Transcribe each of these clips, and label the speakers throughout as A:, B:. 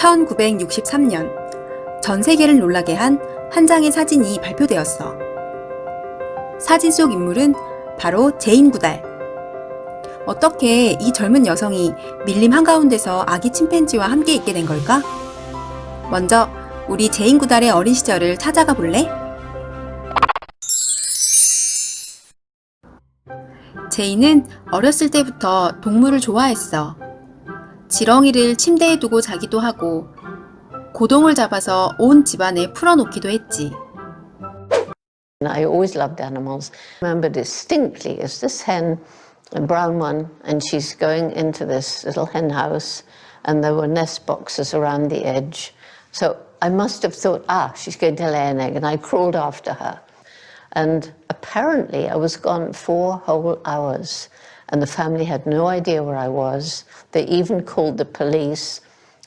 A: 1963년 전 세계를 놀라게 한 한 장의 사진이 발표되었어. 사진 속 인물은 바로 제인 구달. 어떻게 이 젊은 여성이 밀림 한가운데서 아기 침팬지와 함께 있게 된 걸까? 먼저 우리 제인 구달의 어린 시절을 찾아가 볼래? 제인은 어렸을 때부터 동물을 좋아했어. 지렁이를 침대에 두고 자기도 하고 고동을 잡아서 온 집안에 풀어놓기도 했지.
B: I always loved animals. remember distinctly is this hen, a brown one, and she's going into this little hen house, and there were nest boxes around the edge. So I must have thought, ah, she's going to lay an egg, and I crawled after her. And apparently, I was gone four whole hours, and the family had no idea where I was. They even called the police.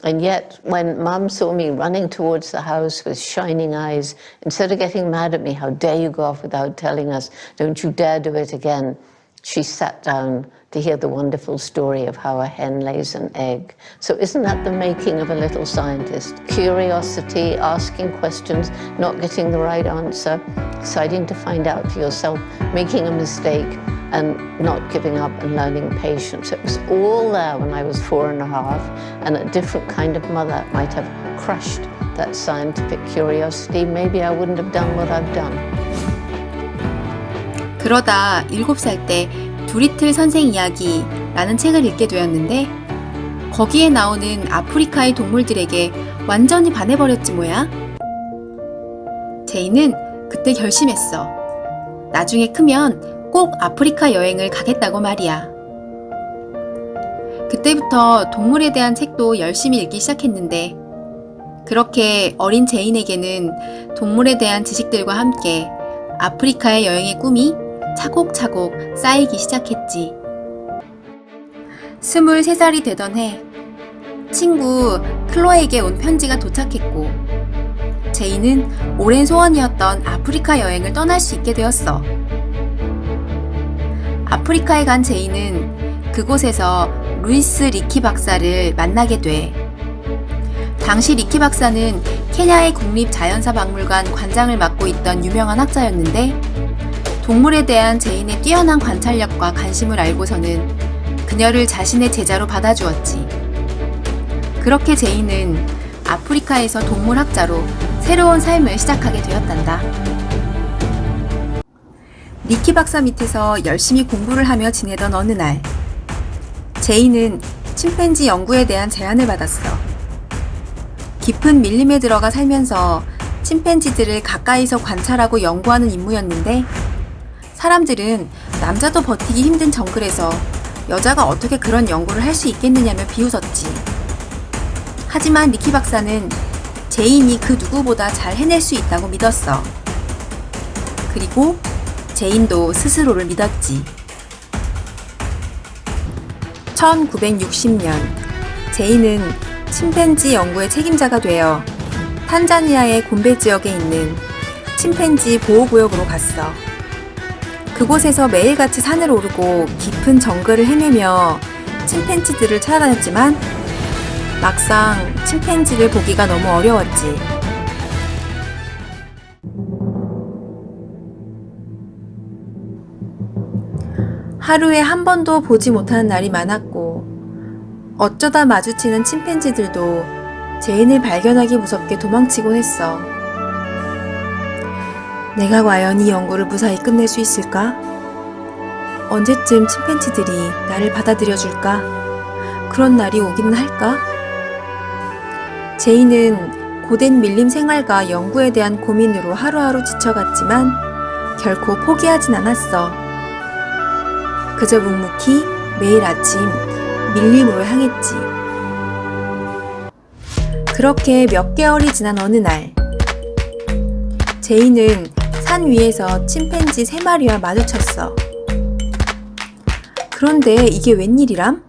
B: And yet, when mum saw me running towards the house with shining eyes, instead of getting mad at me, how dare you go off without telling us, don't you dare do it again, she sat down to hear the wonderful story of how a hen lays an egg. So, isn't that the making of a little scientist? Curiosity, asking questions, not getting the right answer, deciding to find out for yourself, making a mistake, and not giving up and learning patience. It was all there when I was four and a half, and a different kind of mother might have crushed that scientific curiosity. Maybe I wouldn't have done what I've done.
A: 그러다 7살 때 두리틀 선생 이야기라는 책을 읽게 되었는데 거기에 나오는 아프리카의 동물들에게 완전히 반해버렸지 뭐야. 제이는 그때 결심했어. 나중에 크면 꼭 아프리카 여행을 가겠다고 말이야. 그때부터 동물에 대한 책도 열심히 읽기 시작했는데 그렇게 어린 제인에게는 동물에 대한 지식들과 함께 아프리카의 여행의 꿈이 차곡차곡 쌓이기 시작했지. 23살이 되던 해, 친구 클로에에게 온 편지가 도착했고, 제이는 오랜 소원이었던 아프리카 여행을 떠날 수 있게 되었어. 아프리카에 간 제이는 그곳에서 루이스 리키 박사를 만나게 돼. 당시 리키 박사는 케냐의 국립자연사박물관 관장을 맡고 있던 유명한 학자였는데, 동물에 대한 제인의 뛰어난 관찰력과 관심을 알고서는 그녀를 자신의 제자로 받아주었지. 그렇게 제인은 아프리카에서 동물학자로 새로운 삶을 시작하게 되었단다. 니키 박사 밑에서 열심히 공부를 하며 지내던 어느 날, 제인은 침팬지 연구에 대한 제안을 받았어. 깊은 밀림에 들어가 살면서 침팬지들을 가까이서 관찰하고 연구하는 임무였는데, 사람들은 남자도 버티기 힘든 정글에서 여자가 어떻게 그런 연구를 할 수 있겠느냐며 비웃었지. 하지만 니키 박사는 제인이 그 누구보다 잘 해낼 수 있다고 믿었어. 그리고 제인도 스스로를 믿었지. 1960년, 제인은 침팬지 연구의 책임자가 되어 탄자니아의 곰베 지역에 있는 침팬지 보호구역으로 갔어. 그곳에서 매일같이 산을 오르고 깊은 정글을 헤매며 침팬지들을 찾아다녔지만 막상 침팬지를 보기가 너무 어려웠지. 하루에 한 번도 보지 못하는 날이 많았고 어쩌다 마주치는 침팬지들도 제인을 발견하기 무섭게 도망치곤 했어. 내가 과연 이 연구를 무사히 끝낼 수 있을까? 언제쯤 침팬지들이 나를 받아들여 줄까? 그런 날이 오기는 할까? 제이는 고된 밀림 생활과 연구에 대한 고민으로 하루하루 지쳐갔지만 결코 포기하진 않았어. 그저 묵묵히 매일 아침 밀림으로 향했지. 그렇게 몇 개월이 지난 어느 날, 제이는 산 위에서 침팬지 세 마리와 마주쳤어. 그런데 이게 웬일이람?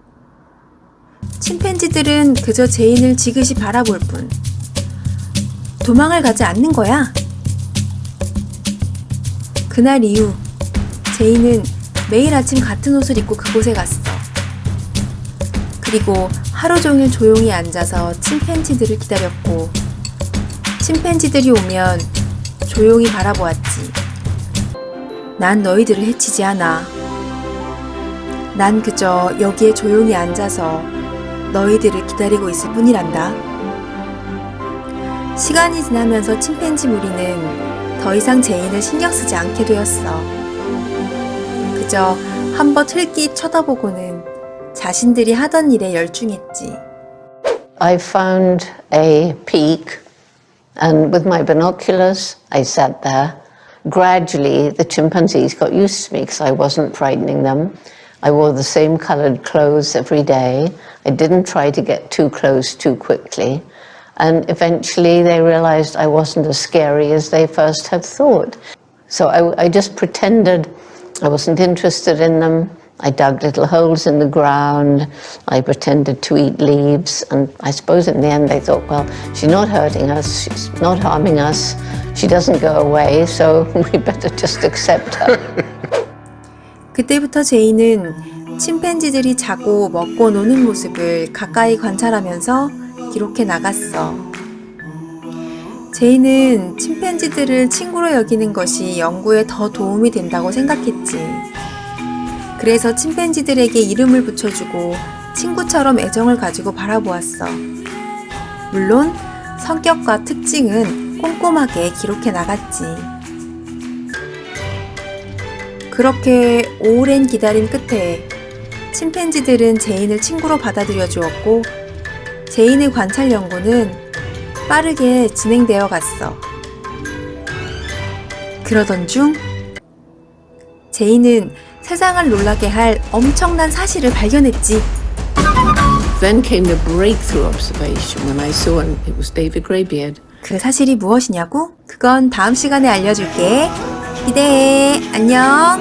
A: 침팬지들은 그저 제인을 지그시 바라볼 뿐 도망을 가지 않는 거야. 그날 이후 제인은 매일 아침 같은 옷을 입고 그곳에 갔어. 그리고 하루 종일 조용히 앉아서 침팬지들을 기다렸고, 침팬지들이 오면 조용히 바라보았지. 난 너희들을 해치지 않아. 난 그저 여기에 조용히 앉아서 너희들을 기다리고 있을 뿐이란다. 시간이 지나면서 침팬지 무리는 더 이상 제인을 신경 쓰지 않게 되었어. 그저 한번 흘끼 쳐다보고는 자신들이 하던 일에 열중했지.
B: I found a peak, and with my binoculars, I sat there. Gradually, the chimpanzees got used to me because I wasn't frightening them. I wore the same colored clothes every day. I didn't try to get too close too quickly. And eventually, they realized I wasn't as scary as they first had thought. So I, I just pretended I wasn't interested in them. I dug little holes in the ground. I pretended to eat leaves. And I suppose in the end they thought, well, she's not hurting us, she's not harming us, she doesn't go away, so we better just accept her.
A: 그때부터 제이는 침팬지들이 자고 먹고 노는 모습을 가까이 관찰하면서 기록해 나갔어. 제이는 침팬지들을 친구로 여기는 것이 연구에 더 도움이 된다고 생각했지. 그래서 침팬지들에게 이름을 붙여주고 친구처럼 애정을 가지고 바라보았어. 물론 성격과 특징은 꼼꼼하게 기록해 나갔지. 그렇게 오랜 기다림 끝에 침팬지들은 제인을 친구로 받아들여 주었고 제인의 관찰 연구는 빠르게 진행되어 갔어. 그러던 중 제인은 세상을 놀라게 할 엄청난 사실을 발견했지.
C: Then came the breakthrough observation when I saw, and it was David Greybeard.
A: 그 사실이 무엇이냐고? 그건 다음 시간에 알려줄게. 기대해. 안녕.